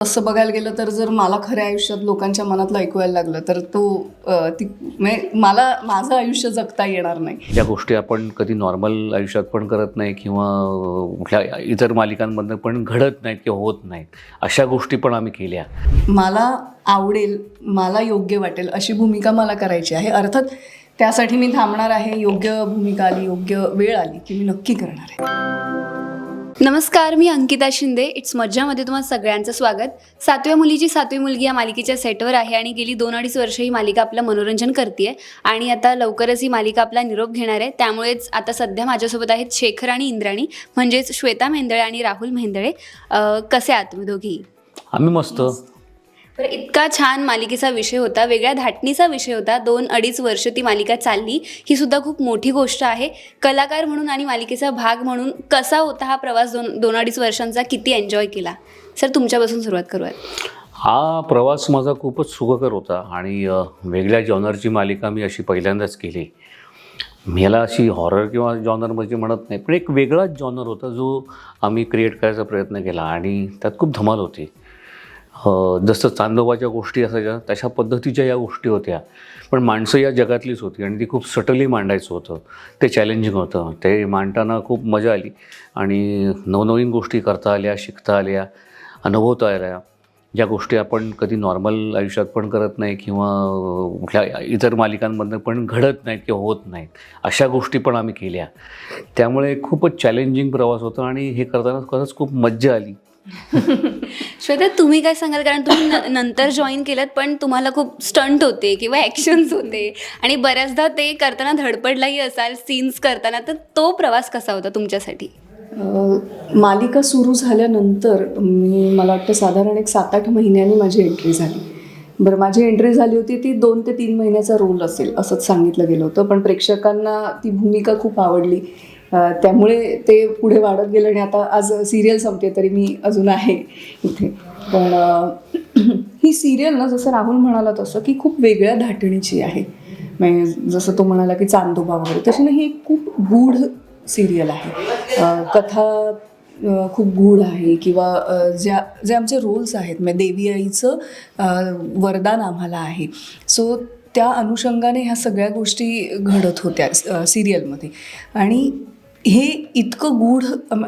तसं बघायला गेलं तर जर मला खऱ्या आयुष्यात लोकांच्या मनातलं ऐकवायला लागलं तर तो अ, ती म्हणजे मला माझं आयुष्य जगता येणार नाही. ज्या गोष्टी आपण कधी नॉर्मल आयुष्यात पण करत नाही किंवा अं, कुठल्या इतर मालिकांमधनं पण घडत नाहीत किंवा होत नाहीत. अशा गोष्टी पण आम्ही केल्या. मला आवडेल मला योग्य वाटेल अशी भूमिका मला करायची आहे. अर्थात त्यासाठी मी थांबणार आहे. योग्य भूमिका आली योग्य वेळ आली की मी नक्की करणार आहे. नमस्कार मी अंकिता शिंदे. इट्स मज्जामध्ये तुम्हाला सगळ्यांचं स्वागत. सातव्या मुलीची सातवी मुलगी या मालिकेच्या सेटवर आहे आणि गेली दोन अडीच वर्ष ही मालिका आपलं मनोरंजन करते आणि आता लवकरच ही मालिका आपला निरोप घेणार आहे. त्यामुळेच आता सध्या माझ्यासोबत आहेत शेखर आणि इंद्राणी म्हणजेच श्वेता मेंदळे आणि राहुल मेंदळे. कसे आहात तुम्ही दोघी? आम्ही मस्त. तर इतका छान मालिकेचा विषय होता वेगळ्या धाटणीचा विषय होता दोन अडीच वर्ष ती मालिका चालली. ही सुद्धा खूप मोठी गोष्ट आहे. कलाकार म्हणून आणि मालिकेचा भाग म्हणून कसा होता हा प्रवास दोन दोन अडीच वर्षांचा किती एन्जॉय केला? सर तुमच्यापासून सुरुवात करूयात. हा प्रवास माझा खूपच सुखकर होता आणि वेगळ्या जॉनरची मालिका मी अशी पहिल्यांदाच केली. मला अशी हॉरर किंवा जॉनर म्हणजे म्हणत नाही पण एक वेगळाच जॉनर होता जो आम्ही क्रिएट करायचा प्रयत्न केला आणि त्यात खूप धमाल होती. जसं चांदोबाच्या गोष्टी असायच्या तशा पद्धतीच्या या गोष्टी होत्या. पण माणसं या जगातलीच होती आणि ती खूप सटली मांडायचं होतं. ते चॅलेंजिंग होतं. ते मांडताना खूप मजा आली. आणि नवनवीन गोष्टी करता आल्या शिकता आल्या अनुभवता आल्या. ज्या गोष्टी आपण कधी नॉर्मल आयुष्यात पण करत नाही किंवा कुठल्या इतर मालिकांमधनं पण घडत नाहीत किंवा होत नाहीत अशा गोष्टी पण आम्ही केल्या. त्यामुळे खूपच चॅलेंजिंग प्रवास होता आणि हे करताना खरंच खूप मज्जा आली. श्वेता तुम्ही काय सांगाल? कारण तुम्ही नंतर जॉईन केलं पण तुम्हाला खूप स्टंट होते किंवा ॲक्शन्स होते. आणि बऱ्याचदा ते करताना धडपडलाही असाल सीन्स करताना तर तो प्रवास कसा होता तुमच्यासाठी? मालिका सुरू झाल्यानंतर मी मला वाटतं साधारण एक सात आठ महिन्यांनी माझी एंट्री झाली. बरं माझी एंट्री झाली होती ती दोन ते तीन महिन्याचा रोल असेल असंच सांगितलं गेलं होतं. पण प्रेक्षकांना ती भूमिका खूप आवडली. त्यामुळे ते पुढे वाढत गेलं आणि आता आज सिरियल संपते तरी मी अजून आहे इथे. पण ही सिरियल ना जसं राहुल म्हणाला तसं की खूप वेगळ्या धाटणीची आहे. म्हणजे जसं तो म्हणाला की चांदोबा वगैरे तशी ना ही एक खूप गूढ सिरियल आहे. कथा खूप गूढ आहे किंवा ज्या जे आमचे रोल्स आहेत म्हणजे देवी आईचं वरदान आम्हाला आहे. सो त्या अनुषंगाने ह्या सगळ्या गोष्टी घडत होत्या सिरियलमध्ये आणि हे इतकं गूढ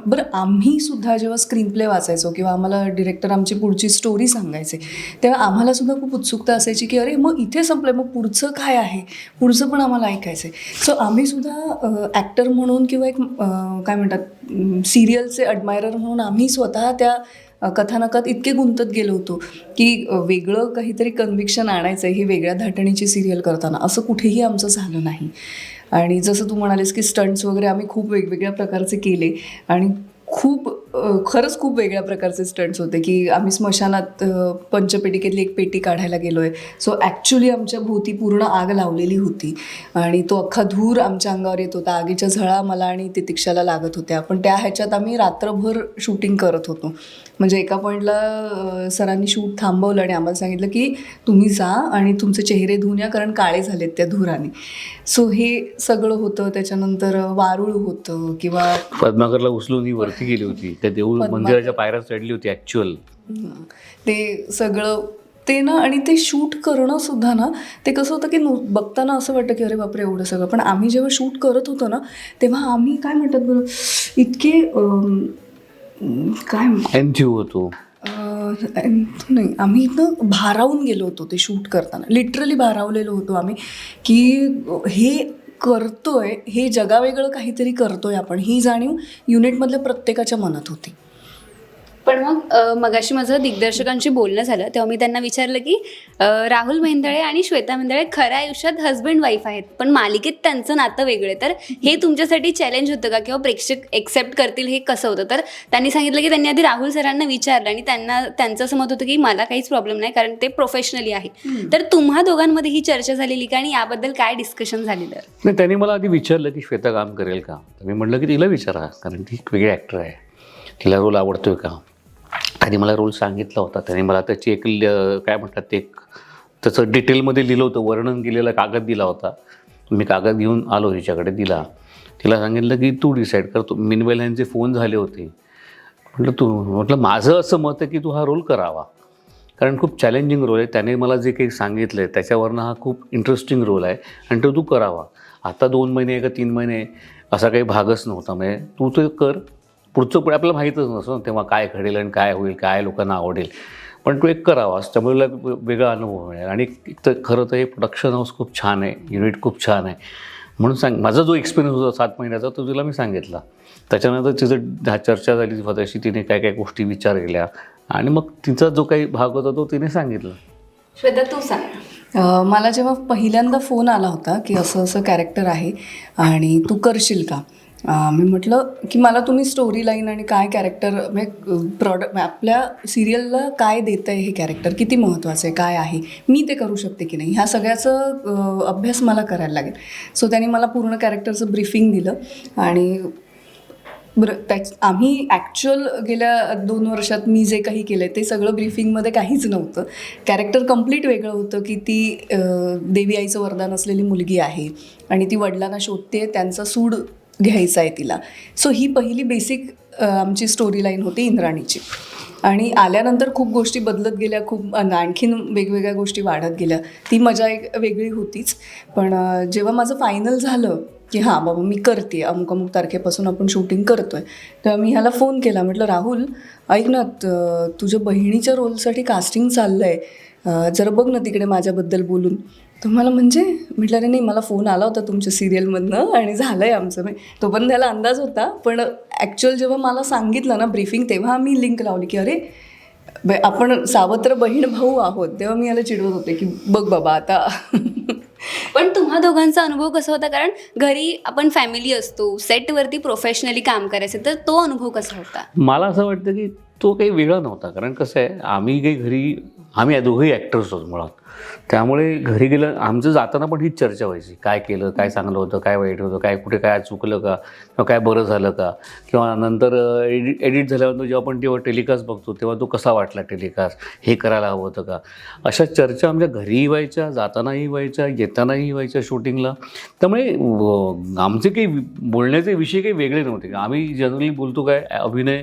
बरं आम्ही सुद्धा जेव्हा स्क्रीन प्ले वाचायचो किंवा आम्हाला डिरेक्टर आमची पुढची स्टोरी सांगायचे तेव्हा आम्हाला सुद्धा खूप उत्सुकता असायची की अरे मग इथे संपलं मग पुढचं काय आहे? पुढचं पण आम्हाला ऐकायचं आहे सो आम्ही सुद्धा ॲक्टर म्हणून किंवा एक काय म्हणतात सिरियलचे अडमायरर म्हणून आम्ही स्वतः त्या कथानकात इतके गुंतत गेलो होतो की वेगळं काहीतरी कन्व्हिक्शन आणायचं आहे ही वेगळ्या धाटणीची सिरियल करताना. असं कुठेही आमचं झालं नाही. आणि जसं तू म्हणालीस की स्टंट्स वगैरे आम्ही खूप वेगवेगळ्या प्रकारचे केले आणि खूप खरंच खूप वेगळ्या प्रकारचे स्टंट्स होते की आम्ही स्मशानात पंचपेटिकेतली एक पेटी काढायला गेलो आहे सो ॲक्च्युली आमच्या भोवती पूर्ण आग लावलेली होती. आणि तो अख्खा धूर आमच्या अंगावर येत होता. आगीच्या झळा मला आणि तितिक्षाला लागत होत्या. पण त्या ह्याच्यात आम्ही रात्रभर शूटिंग करत होतो. म्हणजे एका पॉईंटला सरांनी शूट थांबवलं आणि आम्हाला सांगितलं की तुम्ही जा आणि तुमचे चेहरे धुऊन या कारण काळे झालेत त्या धुराने. सो हे सगळं होतं. त्याच्यानंतर वारूळ होतं किंवा पद्माकरला उचलून ही वरती गेली होती. त्या देऊळ. मंदिराच्या पायऱ्या चढली होती ॲक्च्युअल हं. ते सगळं ते ना आणि ते शूट करणं सुद्धा ना ते कसं होतं की नु बघताना असं वाटतं की अरे बापरे एवढं सगळं पण आम्ही जेव्हा शूट करत होतो ना तेव्हा आम्ही काय म्हणतात बरं इतके काय एनथ्यू होतो अं, नाही आम्ही इथं भारावून गेलो होतो ते शूट करताना लिटरली भारावलेलो होतो आम्ही की हे करतोय हे जगावेगळं काहीतरी करतोय आपण. ही जाणीव युनिटमधल्या प्रत्येकाच्या मनात होती. पण मग अ, मगाशी माझं दिग्दर्शकांशी बोलणं झालं तेव्हा मी त्यांना विचारलं की राहुल मेंदळे आणि श्वेता मेंदळे खऱ्या आयुष्यात हस्बंड वाईफ आहेत पण मालिकेत त्यांचं नातं वेगळं. तर हे तुमच्यासाठी चॅलेंज होतं का? किंवा प्रेक्षक एक्सेप्ट करतील हे कसं होतं? तर त्यांनी सांगितलं की त्यांनी आधी राहुल सरांना विचारलं आणि त्यांना त्यांचं असं मत होतं की मला काहीच प्रॉब्लेम नाही कारण ते प्रोफेशनली आहे. तर तुम्हा दोघांमध्ये ही चर्चा झालेली का? आणि याबद्दल काय डिस्कशन झालेलं? नाही त्यांनी मला आधी विचारलं की श्वेता काम करेल का? तर मी म्हटलं की तिला विचारा कारण ती एक वेगळी ॲक्टर आहे. तिला रोल आवडतोय का? त्यांनी मला रोल सांगितला होता. त्यांनी मला त्याची एक ल- काय म्हणतात ते एक त्याचं डिटेलमध्ये लिहिलं होतं. वर्णन केलेला कागद दिला होता. मी कागद घेऊन आलो हिच्याकडे दिला. तिला सांगितलं की तू डिसाईड कर. तू मिनवेल यांचे फोन झाले होते. म्हटलं तू म्हटलं माझं असं मत आहे की तू हा रोल करावा. कारण खूप चॅलेंजिंग रोल आहे. त्याने मला जे काही सांगितलं आहे त्याच्यावरनं हा खूप इंटरेस्टिंग रोल आहे. आणि तो तू करावा. आता दोन महिने का तीन महिने असा काही भागच नव्हता. म्हणजे तू ते कर. पुढचं पुढे आपल्याला माहीतच नसतं ना तेव्हा काय घडेल आणि काय होईल काय लोकांना आवडेल. पण तू एक करावास त्यामुळे वेगळा अनुभव मिळेल. आणि एक तर खरं तर हे प्रोडक्शन हाऊस खूप छान आहे युनिट खूप छान आहे. म्हणून सांग माझा जो एक्सपिरियन्स होता सात महिन्याचा तो तुला मी सांगितला. त्याच्यानंतर तिचं चर्चा झाली स्वतःशी तिने काय काय गोष्टी विचार केल्या आणि मग तिचा जो काही भाग होता तो तिने सांगितला. श्वेता तू सांग. मला जेव्हा पहिल्यांदा फोन आला होता की असं असं कॅरेक्टर आहे आणि तू करशील का? मी म्हटलं की मला तुम्ही स्टोरी लाईन आणि काय कॅरेक्टर म्हणजे प्रॉडक्ट आपल्या सिरियलला काय देतं आहे हे कॅरेक्टर किती महत्त्वाचं आहे? काय आहे? मी ते करू शकते की नाही? ह्या सगळ्याचं अभ्यास मला करायला लागेल. सो त्यांनी मला पूर्ण कॅरेक्टरचं ब्रीफिंग दिलं आणि बरं त्याच आम्ही ॲक्च्युअल गेल्या दोन वर्षात मी जे काही केलं आहे ते सगळं ब्रीफिंगमध्ये काहीच नव्हतं. कॅरेक्टर कंप्लीट वेगळं होतं की ती देवी आईचं वरदान असलेली मुलगी आहे आणि ती वडिलांना शोधते त्यांचा सूड घ्यायचा आहे तिला. सो ही पहिली बेसिक आमची स्टोरी लाईन होती इंद्राणीची. आणि आल्यानंतर खूप गोष्टी बदलत गेल्या खूप आणखीन वेगवेगळ्या गोष्टी वाढत गेल्या. ती मजा एक वेगळी होतीच. पण जेव्हा माझं फायनल झालं की हां बाबा मी करते अमुक अमुक तारखेपासून आपण शूटिंग करतो आहे तेव्हा मी ह्याला फोन केला. म्हटलं राहुल ऐक ना तुझ्या बहिणीच्या रोलसाठी कास्टिंग चाललं आहे जरा बघ ना तिकडे माझ्याबद्दल बोलून. तर मला म्हणजे म्हटलं अरे नाही मला फोन आला होता तुमच्या सिरियलमधनं आणि झालं आहे आमचं. मी तो पण त्याला अंदाज होता पण ॲक्च्युअल जेव्हा मला सांगितलं ना ब्रीफिंग तेव्हा मी लिंक लावली की अरे ब- आपण सावत्र बहीण भाऊ आहोत. तेव्हा मी याला चिडवत होते की बघ बाबा आता. पण तुम्हा दोघांचा अनुभव कसा होता? कारण घरी आपण फॅमिली असतो सेटवरती प्रोफेशनली काम करायचं तर तो अनुभव कसा होता? मला असं वाटतं की तो काही वेगळा नव्हता. कारण कसं आहे आम्ही काही घरी आम्ही दोघंही ॲक्टर्स होतो मुळात. त्यामुळे घरी गेलं आमचं जाताना पण हीच चर्चा व्हायची. काय केलं काय चांगलं होतं काय वाईट होतं काय कुठे काय चुकलं का किंवा काय बरं झालं का? किंवा नंतर एडिट एडिट झाल्यानंतर जेव्हा आपण तेव्हा टेलिकास्ट बघतो तेव्हा तो कसा वाटला टेलिकास्ट? हे करायला हवं होतं का? अशा चर्चा आमच्या घरीही व्हायच्या जातानाही व्हायच्या येतानाही व्हायच्या शूटिंगला. त्यामुळे आमचे काही बोलण्याचे विषय काही वेगळे नव्हते. आम्ही जनरली बोलतो काय अभिनय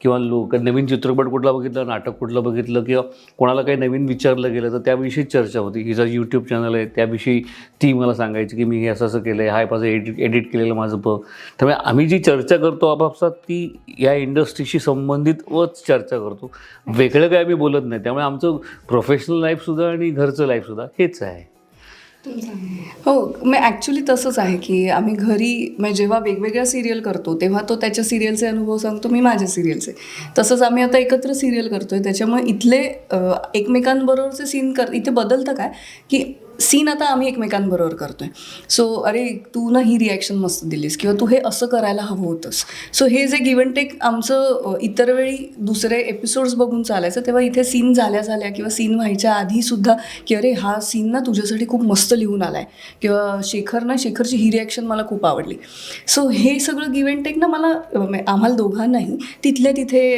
किंवा लोक नवीन चित्रपट कुठला बघितलं नाटक कुठलं बघितलं किंवा कोणाला काही नवीन विचारलं गेलं तर त्याविषयी चर्चा होती. हिचा यूट्यूब चॅनल आहे त्याविषयी ती मला सांगायची की मी हे असं असं केलं आहे हाय माझं एडिट एडिट केलेलं माझं बघ त्यामुळे आम्ही जी चर्चा करतो आपापसात ती या इंडस्ट्रीशी संबंधित वच चर्चा करतो. वेगळं काय आम्ही बोलत नाही. त्यामुळे आमचं प्रोफेशनल लाईफसुद्धा आणि घरचं लाईफसुद्धा हेच आहे. हो मग ॲक्च्युली तसंच आहे की आम्ही घरी म्हणजे जेव्हा वेगवेगळ्या सिरियल करतो तेव्हा तो त्याच्या सिरियलचे अनुभव सांगतो मी माझ्या सिरियलचे तसंच आम्ही आता एकत्र सिरियल करतोय त्याच्यामुळे इथले एकमेकांबरोबरचे सीन कर इथे बदलतं काय की सीन आता आम्ही एकमेकांबरोबर करतोय. सो अरे तू ना ही रिॲक्शन मस्त दिलीस किंवा तू हे असं करायला हवं होतंस. सो हे जे गिव्ह अँड टेक आमचं इतर वेळी दुसरे एपिसोड्स बघून चालायचं तेव्हा इथे सीन झाल्या झाल्या किंवा सीन व्हायच्या आधीसुद्धा की अरे हा सीन ना तुझ्यासाठी खूप मस्त लिहून आला आहे किंवा शेखर ना शेखरची ही रिॲक्शन मला खूप आवडली. सो हे सगळं गिव्ह अँड टेक ना मला आम्हाला दोघांनाही तिथल्या तिथे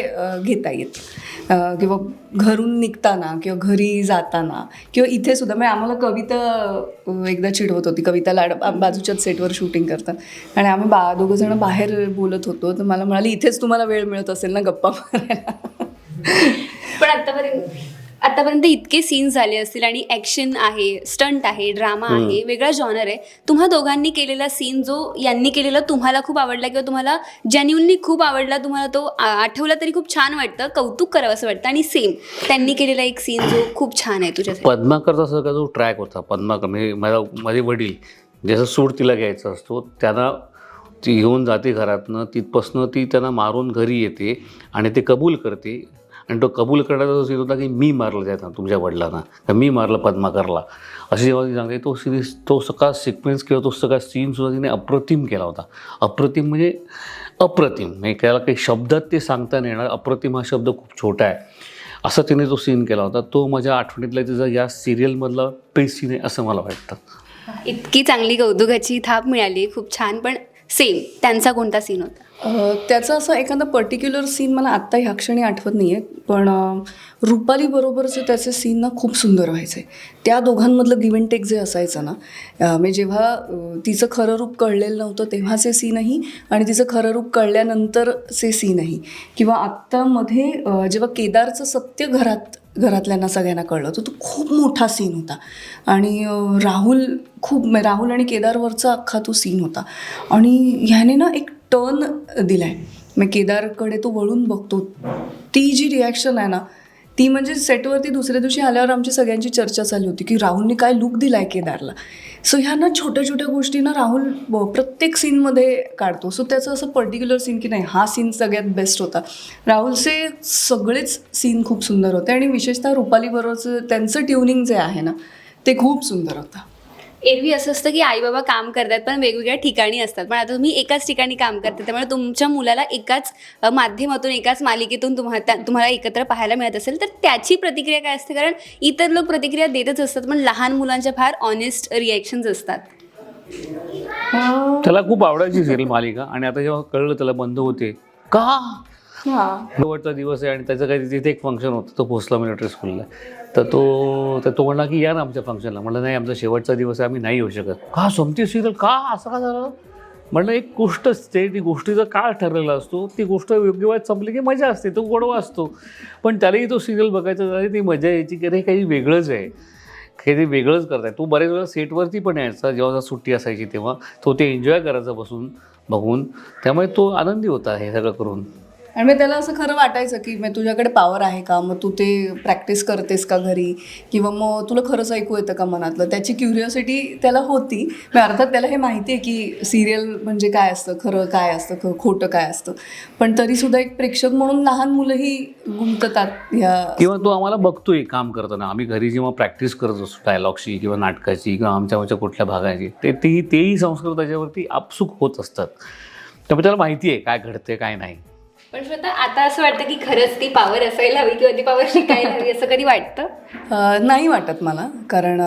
घेता येत. किंवा घरून निघताना किंवा घरी जाताना किंवा इथे सुद्धा म्हणजे आम्हाला कविता कविता एकदा चिडवत होती. कविता लाड बाजूच्याच सेटवर शूटिंग करतात. आणि आम्ही बा दोघं जण बाहेर बोलत होतो. तर मला म्हणाली इथेच तुम्हाला वेळ मिळत असेल ना गप्पा मारायला? पण आतापर्यंत आतापर्यंत इतके सीन झाले असतील आणि ॲक्शन आहे स्टंट आहे ड्रामा आहे वेगळा जॉनर आहे. तुम्हा दोघांनी केलेला सीन जो यांनी केलेला तुम्हाला खूप आवडला किंवा तुम्हाला जेन्युनली खूप आवडला तुम्हाला तो आठवला तरी खूप छान वाटतं कौतुक करावं असं वाटतं. आणि सेम त्यांनी केलेला एक सीन जो खूप छान आहे तुझ्यासाठी. पद्माकरचा सगळा जो ट्रॅक होता पद्माकर म्हणजे माझा माझे वडील जसं सूड तिला घ्यायचा असतो त्यांना ती घेऊन जाते घरातनं तिथपासनं ती त्यांना मारून घरी येते आणि ते कबूल करते. आणि तो कबूल करण्याचा जो सीन होता की मी मारलं त्यात तुमच्या वडिलांना का मी मारलं पद्माकरला अशी जेव्हा ती सांगते तो सिरीज तो सगळा सिक्वेन्स किंवा तो सगळा सीनसुद्धा तिने अप्रतिम केला होता. अप्रतिम म्हणजे अप्रतिम. म्हणजे त्याला काही शब्दात ते सांगता नाही येणार. अप्रतिम हा शब्द खूप छोटा आहे. असा तिने जो सीन केला होता. तो माझ्या आठवणीतला तिचा या सिरियलमधला बेस्ट सीन आहे असं मला वाटतं. इतकी चांगली कौतुकाची थाप मिळाली. खूप छान. पण सेम त्यांचा कोणता सीन होता? त्याचं त्याचा असं एखादा पर्टिक्युलर सीन मला आत्ता ह्या क्षणी आठवत नाही आहे पण रुपालीबरोबरचे रुपाली बरोबरचे त्याचे सीन ना खूप सुंदर व्हायचे. त्या दोघांमधलं गिव्ह अँड टेक जे असायचं ना म्हणजे जेव्हा तिचं खरं रूप कळलेलं नव्हतं तेव्हाचे सीनही आणि तिचं खरं रूप कळल्यानंतरचे सीनही किंवा आत्तामध्ये जेव्हा केदारचं सत्य घरात घरातल्यांना सगळ्यांना कळलं. तर तो खूप मोठा सीन होता. आणि राहुल खूप राहुल आणि केदारवरचा अख्खा तो सीन होता. आणि ह्याने ना एक टर्न दिला आहे मग केदारकडे तो वळून बघतो. ती जी रिॲक्शन आहे ना ती म्हणजे सेटवरती दुसऱ्या दिवशी आल्यावर आमची सगळ्यांची चर्चा चालली होती की राहुलने काय लुक दिला आहे केदारला. सो ह्या ना छोट्या छोट्या गोष्टी ना राहुल प्रत्येक सीनमध्ये काढतो. सो त्याचं असं पर्टिक्युलर सीन की नाही हा सीन सगळ्यात बेस्ट होता. राहुलचे सगळेच सीन खूप सुंदर होते आणि विशेषतः रुपालीबरोबरचं त्यांचं ट्युनिंग जे आहे ना ते खूप सुंदर होतं. एरवी असं असतं की आई बाबा काम करतात पण वेगवेगळ्या ठिकाणी असतात. पण आता तुम्ही एकाच ठिकाणी काम करता त्यामुळे तुमच्या मुलाला एकाच माध्यमातून एकाच मालिकेतून तुम्हाला एकत्र पाहायला मिळत असेल तर त्याची प्रतिक्रिया काय असते? कारण इतर लोक प्रतिक्रिया देतच असतात पण लहान मुलांच्या फार ऑनेस्ट रिॲक्शन्स असतात. त्याला खूप आवडायची सिरियल मालिका आणि आता जेव्हा कळलं त्याला बंद होते का? शेवटचा दिवस आहे आणि त्याचं काही तिथे एक फंक्शन होतं तो पोहोचला मिलिटरी स्कूलला तर तो तर तो म्हणला की या ना आमच्या फंक्शनला म्हणलं नाही आमचा शेवटचा दिवस आहे आम्ही नाही येऊ शकत. का सोमती सिरियल का? असं का झालं? म्हणलं एक गोष्ट असते ती गोष्टीचा काळ ठरलेला असतो. ती गोष्ट योग्य वेळात संपली की मजा असते तो गोडवा असतो. पण त्यालाही तो सिरियल बघायचा झाला ती मजा यायची की अरे काही वेगळंच आहे. काही ते वेगळंच करताय तो बरेच वेळा सेटवरती पण यायचा जेव्हा सुट्टी असायची तेव्हा. तो ते एन्जॉय करायचा बसून बघून. त्यामुळे तो आनंदी होता हे सगळं करून. आणि मग त्याला असं खरं वाटायचं की मग तुझ्याकडे पॉवर आहे का? मग तू ते प्रॅक्टिस करतेस का घरी? किंवा मग तुला खरंच ऐकू येतं का मनातलं? त्याची क्युरिओसिटी त्याला होती. मग अर्थात त्याला हे माहिती आहे की सिरियल म्हणजे काय असतं? खरं काय असतं? ख खोटं काय असतं? पण तरीसुद्धा एक प्रेक्षक म्हणून लहान मुलंही गुंततात ह्या किंवा तो आम्हाला बघतोय काम करताना. आम्ही घरी जेव्हा प्रॅक्टिस करत असतो डायलॉगची किंवा नाटकाची किंवा आमच्या आमच्या कुठल्या भागाची ते तेही तेही संस्कार त्याच्यावरती आपसुक होत असतात. त्यामुळे त्याला माहिती आहे काय घडते काय नाही. पण स्वतः आता असं वाटतं की खरंच ती पावर असायला हवी किंवा ती पावर शिकायला हवी असं कधी वाटतं? नाही वाटत मला कारण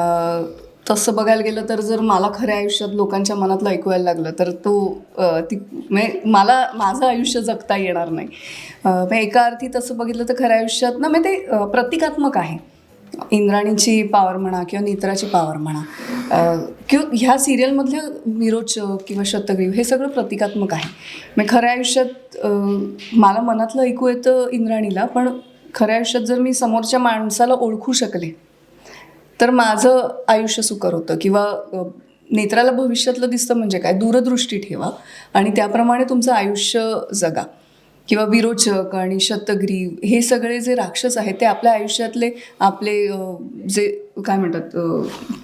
तसं बघायला गेलं तर जर मला खऱ्या आयुष्यात लोकांच्या मनातलं ऐकवायला लागलं तर तो ती म्हणजे मला माझं आयुष्य जगता येणार नाही. मग एका अर्थी तसं बघितलं तर खऱ्या आयुष्यात ना म्हणजे ते प्रतिकात्मक आहे. इंद्राणीची पावर म्हणा किंवा नित्राची पावर म्हणा. किंवा ह्या सिरियलमधल्या विरोचक किंवा शतग्रीव हे सगळं प्रतिकात्मक आहे. मी खऱ्या आयुष्यात मला मनातलं ऐकू येतं इंद्राणीला पण खऱ्या आयुष्यात जर मी समोरच्या माणसाला ओळखू शकले तर माझं आयुष्य सुकर होतं. किंवा नेत्राला भविष्यातलं दिसतं म्हणजे काय? दूरदृष्टी ठेवा आणि त्याप्रमाणे तुमचं आयुष्य जगा. किंवा विरोचक आणि शतग्रीव हे सगळे जे राक्षस आहेत ते आपल्या आयुष्यातले आपले जे काय म्हणतात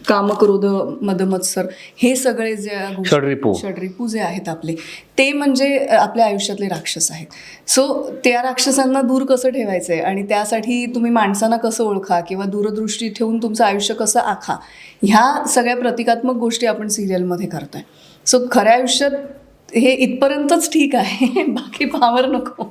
कामक्रोध मदमत्सर हे सगळे जे षड्रिपू. षड्रिपू जे आहेत आपले ते म्हणजे आपल्या आयुष्यातले राक्षस आहेत. सो त्या राक्षसांना दूर कसं ठेवायचं आहे आणि त्यासाठी तुम्ही माणसांना कसं ओळखा? किंवा दूरदृष्टी ठेवून तुमचं आयुष्य कसं आखा? ह्या सगळ्या प्रतिकात्मक गोष्टी आपण सिरियलमध्ये करतोय. सो खऱ्या आयुष्यात हे इथपर्यंतच ठीक आहे. बाकी पावर नको.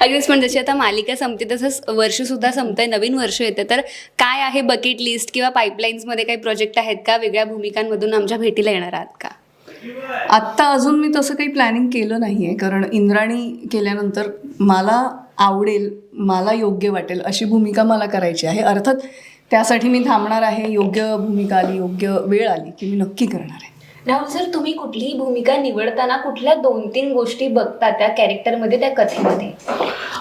अगदीच पण जशी आता मालिका संपते तसंच वर्ष सुद्धा संपतंय नवीन वर्ष येतं. तर काय आहे बकेट लिस्ट किंवा पाईपलाईन्समध्ये काही प्रोजेक्ट आहेत का? वेगळ्या भूमिकांमधून आमच्या भेटीला येणार आहात का? आत्ता अजून मी तसं काही प्लॅनिंग केलं नाही आहे कारण इंद्राणी केल्यानंतर मला आवडेल मला योग्य वाटेल अशी भूमिका मला करायची आहे. अर्थात त्यासाठी मी थांबणार आहे. योग्य भूमिका आली योग्य वेळ आली की मी नक्की करणार आहे. राहुल सर तुम्ही कुठलीही भूमिका निवडताना कुठल्या दोन तीन गोष्टी बघता त्या कॅरेक्टरमध्ये त्या कथेमध्ये?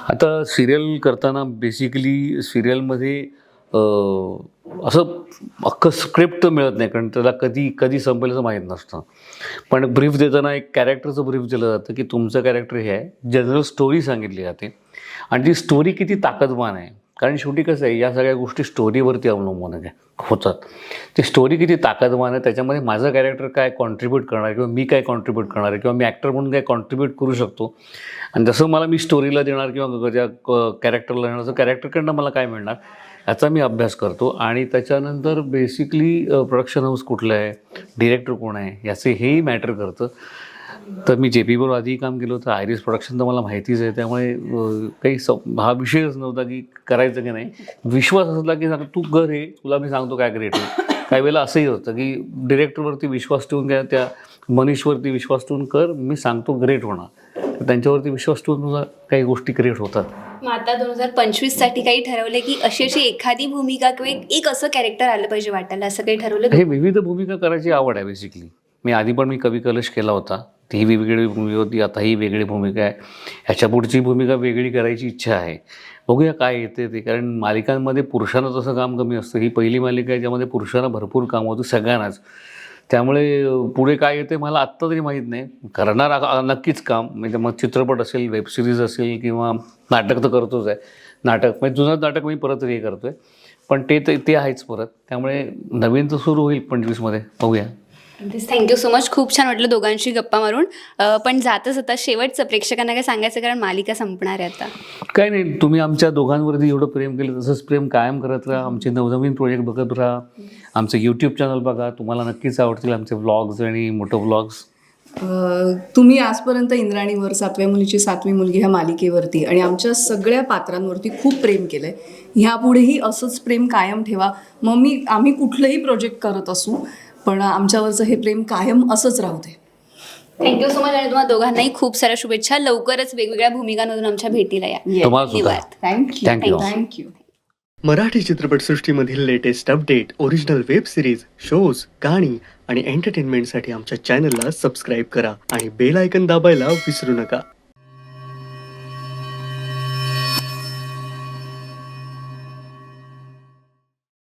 आता सिरियल करताना बेसिकली सिरियलमध्ये असं अख्खं स्क्रिप्ट मिळत नाही कारण त्याला कधी कधी संपेल असं माहीत नसतं. पण ब्रीफ देताना एक कॅरेक्टरचं ब्रीफ दिलं जातं की तुमचं कॅरेक्टर हे आहे जनरल स्टोरी सांगितली जाते. आणि ती स्टोरी किती ताकदवान आहे. कारण शेवटी कसं आहे या सगळ्या गोष्टी स्टोरीवरती अवलंबून आहे होतात. ती स्टोरी किती ताकदवान आहे त्याच्यामध्ये माझं कॅरेक्टर काय कॉन्ट्रीब्यूट करणार किंवा मी काय कॉन्ट्रीब्यूट करणार आहे किंवा मी ॲक्टर म्हणून काय कॉन्ट्रीब्यूट करू शकतो? आणि जसं मला मी स्टोरीला देणार किंवा त्या कॅरेक्टरला देणार असं कॅरेक्टरकडनं मला काय मिळणार याचा मी अभ्यास करतो. आणि त्याच्यानंतर बेसिकली प्रोडक्शन हाऊस कुठलं आहे डिरेक्टर कोण आहे याचे हेही मॅटर करतं. तर मी जे पीवर आधी काम केलं होतं. आयरिस प्रोडक्शन तर मला माहितीच आहे. त्यामुळे काही स हा विषयच नव्हता की करायचं की नाही. विश्वास असला की सांग तू कर हे तुला मी सांगतो काय ग्रेट आहे काही वेळेला असंही होतं की डिरेक्टरवरती विश्वास ठेवून काय त्या मनीषवरती विश्वास ठेवून कर मी सांगतो ग्रेट होणार. त्यांच्यावरती विश्वास ठेवून तुला काही गोष्टी क्रिएट होतात. मग आता दोन हजार पंचवीससाठी काही ठरवलं की अशी अशी एखादी भूमिका किंवा एक- एक असं कॅरेक्टर आलं पाहिजे वाटायला असं काही ठरवलं हे विविध भूमिका करायची आवड आहे बेसिकली मी आधी पण मी कवी कलश केला होता. ती वेगळी भूमिका होती आता ही वेगळी भूमिका आहे. ह्याच्या पुढची भूमिका वेगळी करायची इच्छा आहे. बघूया काय येते ते कारण मालिकांमध्ये पुरुषांना तसं काम कमी असतं. ही पहिली मालिका आहे ज्यामध्ये पुरुषांना भरपूर काम होतं सगळ्यांनाच. त्यामुळे पुढे काय येते मला आत्ता तरी माहीत नाही. करणार नक्कीच काम. म्हणजे मग चित्रपट असेल वेबसिरीज असेल किंवा नाटक तर करतोच आहे. नाटक म्हणजे जुनं नाटक मी परत हे करतो आहे पण ते ते ते आहेच परत. त्यामुळे नवीन तर सुरू होईल पंचवीसमध्ये. बघूया. थँक्यू सो मच खूप छान वाटलं दोघांशी गप्पा मारून. अ, पण जातच आता शेवटचं. प्रेक्षकांना काय सांगायचं? कारण मालिका संपणार आहे आता. काय नाही. तुम्ही आमच्या दोघांवरती एवढं प्रेम केलं तसंच प्रेम कायम करत राहा. आमचे नवनवीन प्रोजेक्ट बघत राहा. आमचं यूट्यूब चॅनल बघा. तुम्हाला नक्कीच आवडतील आमचे व्लॉग्स आणि मोठं व्लॉग्स अं, तुम्ही आजपर्यंत इंद्राणीवर सातव्या मुलीची सातवी मुलगी ह्या मालिकेवरती आणि आमच्या सगळ्या पात्रांवरती खूप प्रेम केलं आहे ह्यापुढेही असंच प्रेम कायम ठेवा. मग मी आम्ही कुठलंही प्रोजेक्ट करत असू पण आमच्यावरचं हे प्रेम कायम असंच राहू दे. थँक्यू सो मच आणि तुम्हाला दोघांनाही खूप साऱ्या शुभेच्छा. लवकरच वेगवेगळ्या भूमिकांमधून आमच्या भेटीला या. तुम्हाला सुद्धा. धन्यवाद. Thank you you. Thank you Marathi चित्रपटसृष्टीमधील latest update original web series shows गाणी आणि एंटरटेनमेंटसाठी आमच्या चॅनलला सबस्क्राईब करा आणि बेल आयकन दाबायला विसरू नका.